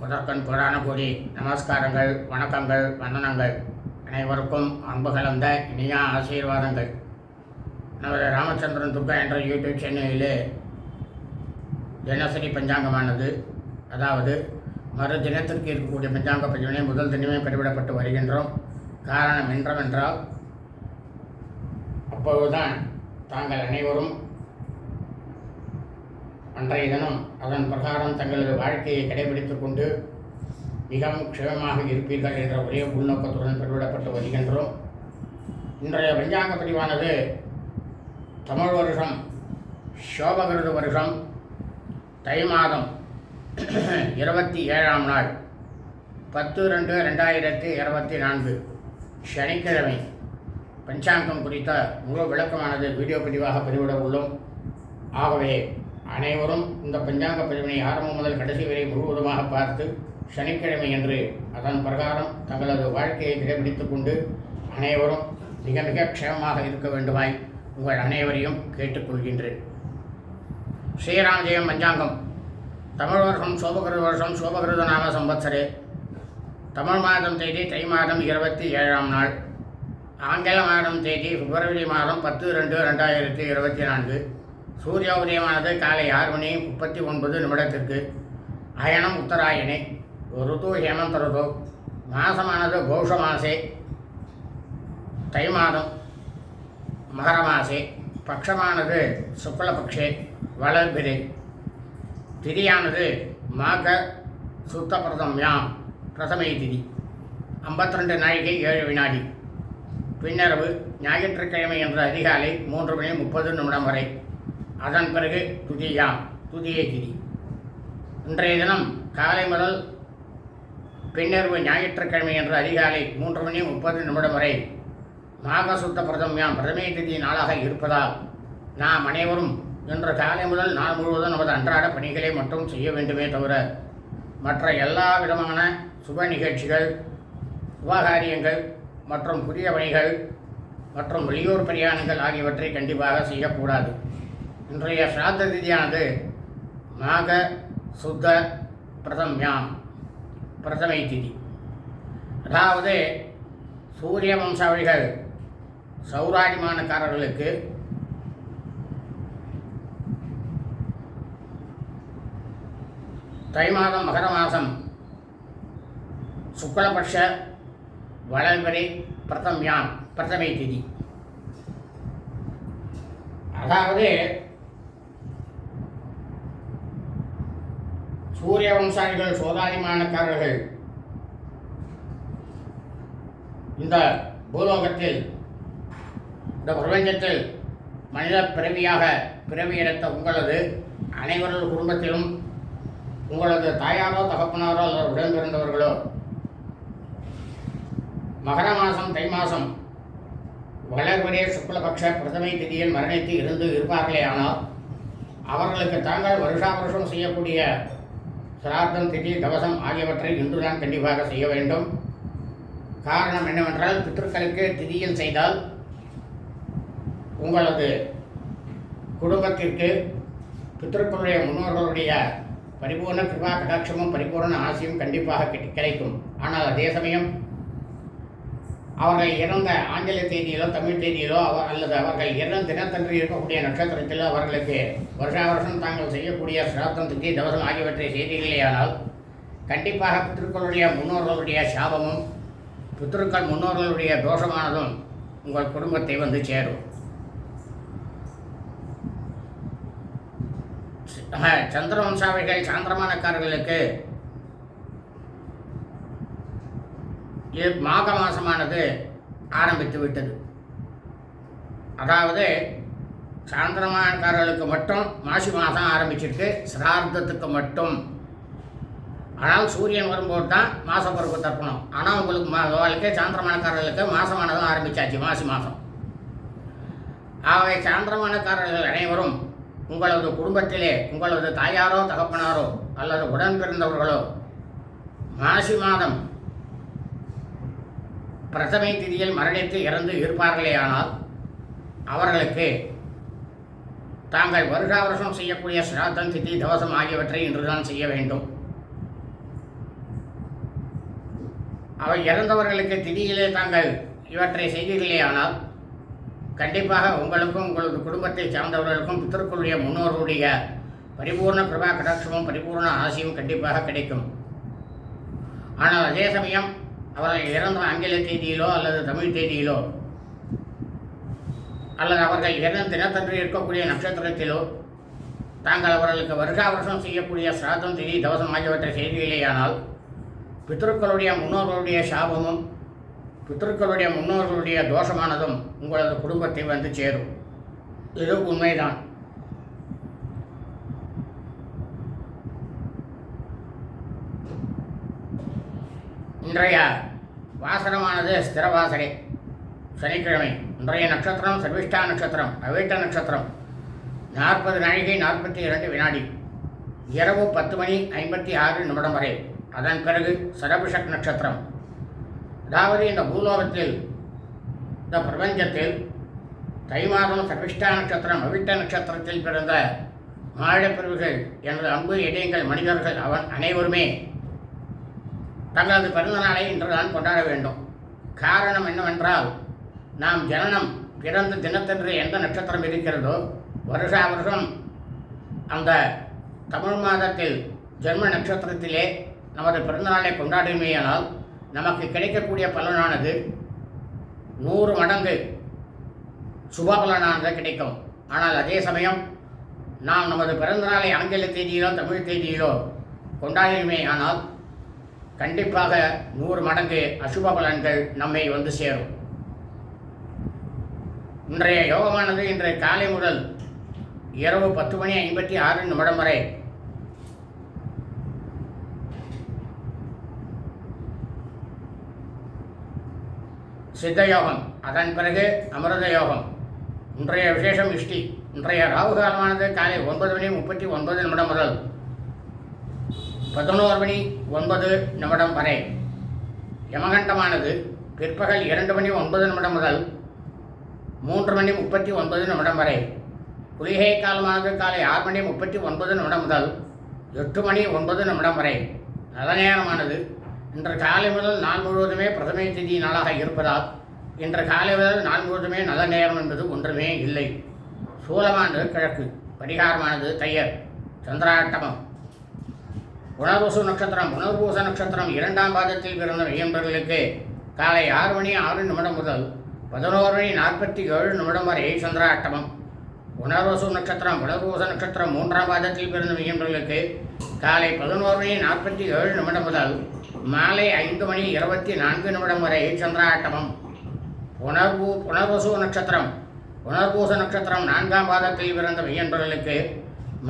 முதற்கண் புராண கூடி நமஸ்காரங்கள் வணக்கங்கள் வந்தனங்கள். அனைவருக்கும் அன்பு கலந்த இனிய ஆசீர்வாதங்கள். நமது ராமச்சந்திரன் துர்கா என்ற யூடியூப் சேனலிலே தினசரி பஞ்சாங்கமானது அதாவது மறு தினத்திற்கு இருக்கக்கூடிய பஞ்சாங்க பதிவினை முதல் தினமே பதிவிடப்பட்டு வருகின்றோம். காரணம் என்றவென்றால் அப்போதுதான் தாங்கள் அனைவரும் அன்றைய தினம் அதன் பிரகாரம் தங்களது வாழ்க்கையை கடைபிடித்துக் கொண்டு மிகவும் க்ஷேமமாக இருப்பீர்கள் என்ற ஒரே உள்நோக்கத்துடன் பதிவிடப்பட்டு வருகின்றோம். இன்றைய பஞ்சாங்க பதிவானது தமிழ் வருஷம் சோபகிருத வருஷம் தை மாதம் இருபத்தி ஏழாம் நாள் பத்து ரெண்டு ரெண்டாயிரத்தி இருபத்தி நான்கு சனிக்கிழமை. பஞ்சாங்கம் குறித்த முழு விளக்கமானது வீடியோ பதிவாக பதிவிட உள்ளோம். ஆகவே அனைவரும் இந்த பஞ்சாங்க பதிவினை ஆரம்பம் முதல் கடைசி வரை முழுவதுமாக பார்த்து சனிக்கிழமை என்று அதன் பிரகாரம் தங்களது வாழ்க்கையை கடைபிடித்துக் கொண்டு அனைவரும் மிக மிக க்ஷேமமாக இருக்க வேண்டுமாய் உங்கள் அனைவரையும் கேட்டுக்கொள்கின்றேன் ஸ்ரீராமஜெயம் பஞ்சாங்கம். தமிழ் வருஷம் சோபகிருத வருஷம் சோபகிருத நாம சம்பத்சரே தமிழ் மாதம் தேதி தை மாதம் இருபத்தி ஏழாம் நாள். ஆங்கில மாதம் தேதி பிப்ரவரி மாதம் பத்து ரெண்டு ரெண்டாயிரத்தி இருபத்தி நான்கு. சூரிய உதயமானது காலை ஆறு மணி முப்பத்தி ஒன்பது நிமிடத்திற்கு. அயனம் உத்தராயணே ருது ஹேமந்த ருது மாசமானது கௌஷ மாசே தை மாதம் மகர மாசே பட்சமானது சுக்லபக்ஷே வளர்பிரை திதியானது மாக சுத்த பிரதம்யாம் பிரதமை திதி. ஐம்பத்தி ரெண்டு நாழிகை ஏழு வினாடி. பின்னரவு ஞாயிற்றுக்கிழமை என்ற அதிகாலை மூன்று மணி முப்பது நிமிடம் வரை. அதன் பிறகு துதியாம். துதியை திதி. இன்றைய தினம் காலை முதல் பின்னர்வு ஞாயிற்றுக்கிழமை என்ற அதிகாலை மூன்று மணி முப்பது நிமிடம் வரை மாகசுத்த பிரதம்யாம் பிரதமை திதி நாளாக இருப்பதால் நாம் அனைவரும் இன்று காலை முதல் நாள் முழுவதும் நமது அன்றாட பணிகளை மட்டும் செய்ய வேண்டுமே தவிர மற்ற எல்லா விதமான சுப நிகழ்ச்சிகள் சுபகாரியங்கள் மற்றும் புதிய பணிகள் மற்றும் வெளியூர் பிரயாணங்கள் ஆகியவற்றை கண்டிப்பாக செய்யக்கூடாது. இன்றைய சிராத்த திதியானது மாக சுத்த பிரதம்யாம். பிரதமை திதி. அதாவது சூரிய வம்சாவளிகள் சௌராஜிமானக்காரர்களுக்கு தை மாதம் மகர மாதம் சுக்லபட்ச வளர்வரை பிரதம்யாம் பிரதமை திதி. அதாவது சூரிய வம்சாரிகள் சோதாதிமானக்காரர்கள் இந்த பூலோகத்தில் இந்த பிரபஞ்சத்தில் மனித பிறவியாக பிறவி எடுத்த உங்களது அனைவரது குடும்பத்திலும் உங்களது தாயாரோ தகப்பனாரோ அல்லது உடன்பிறந்தவர்களோ மகர மாதம் தை மாதம் வளர்வரே சுக்லபக்ஷ பிரதமை திதியில் மரணித்து இருந்து இருப்பார்களே ஆனால் அவர்களுக்கு தாங்கள் வருஷா வருஷம் செய்யக்கூடிய சிரார்த்தம் திதி தவசம் ஆகியவற்றை இன்றுதான் கண்டிப்பாக செய்ய வேண்டும். காரணம் என்னவென்றால் பித்தர்களுக்கு திதியில் செய்தால் உங்களது குடும்பத்திற்கு பித்தர்களுடைய முன்னோர்களுடைய பரிபூர்ண கிருபா கடாட்சமும் பரிபூர்ண ஆசையும் கண்டிப்பாக கிடைக்கும். ஆனால் அதே சமயம் அவர்கள் இறந்த ஆங்கில தேதியிலோ தமிழ் தேதியிலோ அவ அல்லது அவர்கள் இறந்த தினத்தன்று இருக்கக்கூடிய நட்சத்திரத்திலோ அவர்களுக்கு வருஷா வருஷம் தாங்கள் செய்யக்கூடிய சிராத்தம் திதி தவசம் ஆகியவற்றை செய்திகளேயானால் கண்டிப்பாக பித்திருக்களுடைய முன்னோர்களுடைய சாபமும் பித்திருக்கள் முன்னோர்களுடைய தோஷமானதும் உங்கள் குடும்பத்தை வந்து சேரும். ஆஹ், சந்திரவம்சாவிகள் சாந்திரமானக்காரர்களுக்கு இது மாக மாசமானது ஆரம்பித்து விட்டது. அதாவது சாந்திரமானக்காரர்களுக்கு மட்டும் மாசி மாதம் ஆரம்பிச்சிருக்கு சிரார்த்தத்துக்கு மட்டும். ஆனால் சூரியன் வரும்போது தான் மாச பொறுப்பு தர்ப்பணம் ஆனால் உங்களுக்கு மா சாந்திரமானக்காரர்களுக்கு மாசமானதும் ஆரம்பிச்சாச்சு மாசி மாதம். ஆகவே சாந்திரமானக்காரர்கள் அனைவரும் உங்களது குடும்பத்திலே உங்களது தாயாரோ தகப்பனாரோ அல்லது உடன் பிறந்தவர்களோ மாசி மாதம் பிரதமை திதியில் மரணித்து இறந்து இருப்பார்களேயானால் அவர்களுக்கு தாங்கள் வருஷா வருஷம் செய்யக்கூடிய சிராத்தம் திதி தவசம் ஆகியவற்றை இன்றுதான் செய்ய வேண்டும். அவை இறந்தவர்களுக்கு திதியிலே தாங்கள் இவற்றை செய்தீர்களேயானால் கண்டிப்பாக உங்களுக்கும் உங்களது குடும்பத்தை சார்ந்தவர்களுக்கும் பித்தருக்குரிய முன்னோர்களுடைய பரிபூர்ண கிருபா கடாட்சமும் பரிபூர்ண ஆசையும் கண்டிப்பாக கிடைக்கும். ஆனால் அதே சமயம் அவர்கள் இறந்த ஆங்கில தேதியிலோ அல்லது தமிழ் தேதியிலோ அல்லது அவர்கள் இறந்த தினத்தன்று இருக்கக்கூடிய நட்சத்திரத்திலோ தாங்கள் அவர்களுக்கு வருஷா வருஷம் செய்யக்கூடிய சிராதம் திதி தவசம் ஆகியவற்றை செய்தியிலேயானால் பித்ருக்களுடைய முன்னோர்களுடைய சாபமும் பித்ருக்களுடைய முன்னோர்களுடைய தோஷமானதும் உங்களது குடும்பத்தை வந்து சேரும். இது உண்மைதான். இன்றைய வாசனமானது ஸ்திரவாசனை சனிக்கிழமை இன்றைய நட்சத்திரம் சர்விஷ்டா நட்சத்திரம் அவிட்ட நட்சத்திரம். நாற்பது நாழிகை நாற்பத்தி இரண்டு வினாடி. இரவு பத்து மணி ஐம்பத்தி ஆறு நிமிடம் வரை. அதன் பிறகு சரபிஷக் நட்சத்திரம். அதாவது இந்த பூலோகத்தில் இந்த பிரபஞ்சத்தில் தை மாதம் சர்விஷ்டா நட்சத்திரம் அவிட்ட நட்சத்திரத்தில் பிறந்த மாநிலப்பிரிவுகள் எனது அன்பு இடையங்கள் மனிதர்கள் அவன் அனைவருமே தங்களது பிறந்த நாளை இன்று தான் கொண்டாட வேண்டும். காரணம் என்னவென்றால் நாம் ஜனனம் பிறந்த தினத்தன்று எந்த நட்சத்திரம் இருக்கிறதோ வருஷா வருஷம் அந்த தமிழ் மாதத்தில் ஜென்ம நட்சத்திரத்திலே நமது பிறந்தநாளை கொண்டாடுமையானால் நமக்கு கிடைக்கக்கூடிய பலனானது நூறு மடங்கு சுபபலனானது கிடைக்கும். ஆனால் அதே சமயம் நாம் நமது பிறந்தநாளை ஆங்கில தேதியிலோ தமிழ் தேதியிலோ கொண்டாடினுமே ஆனால் கண்டிப்பாக நூறு மடங்கு அசுப பலன்கள் நம்மை வந்து சேரும். இன்றைய யோகமானது இன்றைய காலை முதல் இரவு பத்து மணி ஐம்பத்தி ஆறு நிமிடம் வரை சித்த யோகம் அதன் பிறகு அமிர்த யோகம் இன்றைய விசேஷம் இஷ்டி இன்றைய ராகு காலமானது காலை ஒன்பது மணி முப்பத்தி ஒன்பது நிமிடம் முதல் பதினோரு மணி ஒன்பது நிமிடம் வரை. யமகண்டமானது பிற்பகல் இரண்டு மணி ஒன்பது நிமிடம் முதல் மூன்று மணி முப்பத்தி ஒன்பது நிமிடம் வரை. குளிகை காலமானது காலை ஆறு மணி முப்பத்தி ஒன்பது நிமிடம் முதல் எட்டு மணி ஒன்பது நிமிடம் வரை. நல்ல நேரமானது இன்று காலை முதல் நாள் முழுவதுமே பிரதமை திதி நாளாக இருப்பதால் இன்று காலை முதல் நாள் முழுவதுமே நல்ல நேரம் என்பது ஒன்றுமே இல்லை. சூலமானது கிழக்கு பரிகாரமானது தையர் சந்திராட்டமம். புனர்வசு நட்சத்திரம் புனர்பூச நட்சத்திரம் இரண்டாம் பாதத்தில் பிறந்த மையம்பர்களுக்கு காலை ஆறு மணி ஆறு நிமிடம் முதல் பதினோரு மணி நாற்பத்தி ஏழு நிமிடம் வரை சந்திராட்டமம். புனர்வசு நட்சத்திரம் புனர்பூச நட்சத்திரம் மூன்றாம் பாதத்தில் பிறந்த மையம்பர்களுக்கு காலை பதினோரு மணி நாற்பத்தி ஏழு நிமிடம் முதல் மாலை ஐந்து மணி இருபத்தி நான்கு நிமிடம் வரை சந்திராட்டமம். புனர்பூ புனர்வசு நட்சத்திரம் புனர்பூச நட்சத்திரம் நான்காம் பாதத்தில் பிறந்த மையன்பர்களுக்கு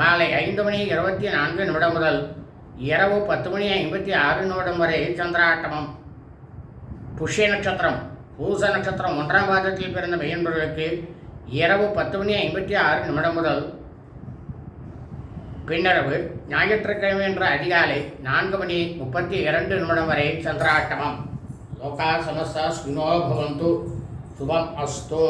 மாலை ஐந்து மணி இருபத்தி நான்கு நிமிடம் முதல் இரவு பத்து மணி ஐம்பத்தி ஆறு நிமிடம் வரை சந்திராட்டமம். புஷ்ய நட்சத்திரம் பூச நட்சத்திரம் ஒன்றாம் பாதத்தில் பிறந்த மையன்பர்களுக்கு இரவு பத்து மணி ஐம்பத்தி ஆறு நிமிடம் முதல் பின்னரவு ஞாயிற்றுக்கிழமை என்ற அதிகாலை நான்கு மணி முப்பத்தி இரண்டு நிமிடம் வரை சந்திராட்டமம். லோகா சமஸ்தா சுனோ பவந்து. சுபம் அஸ்தோ.